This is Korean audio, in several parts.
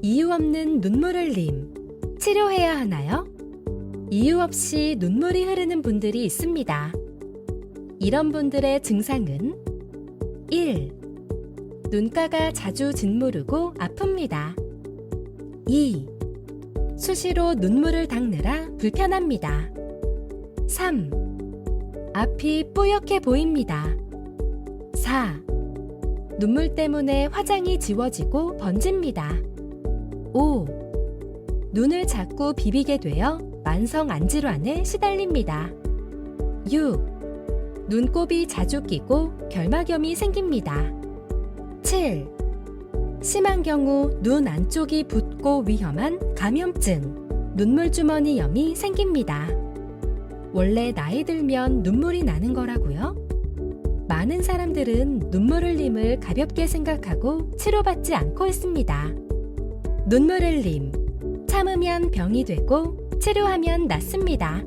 이유 없는 눈물 흘림. 치료해야 하나요? 이유 없이 눈물이 흐르는 분들이 있습니다. 이런 분들의 증상은 1. 눈가가 자주 짓무르고 아픕니다. 2. 수시로 눈물을 닦느라 불편합니다. 3. 앞이 뿌옇게 보입니다. 4. 눈물 때문에 화장이 지워지고 번집니다. 5. 눈을 자꾸 비비게 되어 만성 안질환에 시달립니다. 6. 눈곱이 자주 끼고 결막염이 생깁니다. 7. 심한 경우 눈 안쪽이 붓고 위험한 감염증, 눈물주머니염이 생깁니다. 원래 나이 들면 눈물이 나는 거라고요? 많은 사람들은 눈물 흘림을 가볍게 생각하고 치료받지 않고 있습니다. 눈물 흘림. 참으면 병이 되고 치료하면 낫습니다.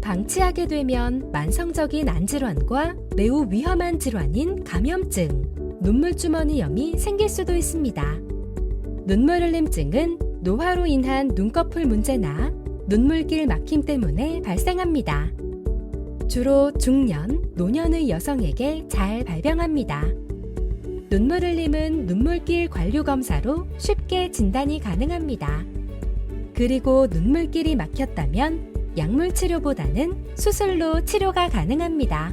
방치하게 되면 만성적인 안질환과 매우 위험한 질환인 감염증, 눈물주머니염이 생길 수도 있습니다. 눈물 흘림증은 노화로 인한 눈꺼풀 문제나 눈물길 막힘 때문에 발생합니다. 주로 중년, 노년의 여성에게 잘 발병합니다. 눈물 흘림은 눈물길 관류 검사로 쉽게 진단이 가능합니다. 그리고 눈물길이 막혔다면 약물 치료보다는 수술로 치료가 가능합니다.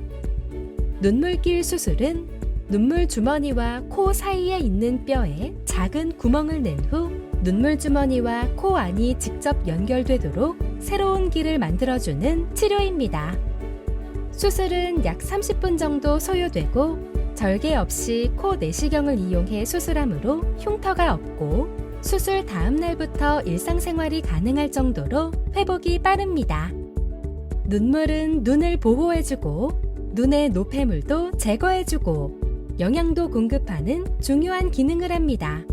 눈물길 수술은 눈물 주머니와 코 사이에 있는 뼈에 작은 구멍을 낸 후 눈물 주머니와 코 안이 직접 연결되도록 새로운 길을 만들어주는 치료입니다. 수술은 약 30분 정도 소요되고 절개 없이 코 내시경을 이용해 수술하므로 흉터가 없고 수술 다음 날부터 일상생활이 가능할 정도로 회복이 빠릅니다. 눈물은 눈을 보호해주고 눈의 노폐물도 제거해주고 영양도 공급하는 중요한 기능을 합니다.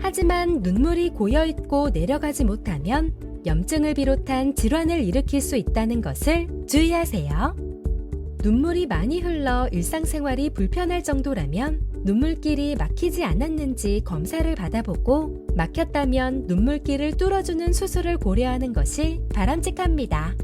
하지만 눈물이 고여있고 내려가지 못하면 염증을 비롯한 질환을 일으킬 수 있다는 것을 주의하세요. 눈물이 많이 흘러 일상생활이 불편할 정도라면 눈물길이 막히지 않았는지 검사를 받아보고 막혔다면 눈물길을 뚫어주는 수술을 고려하는 것이 바람직합니다.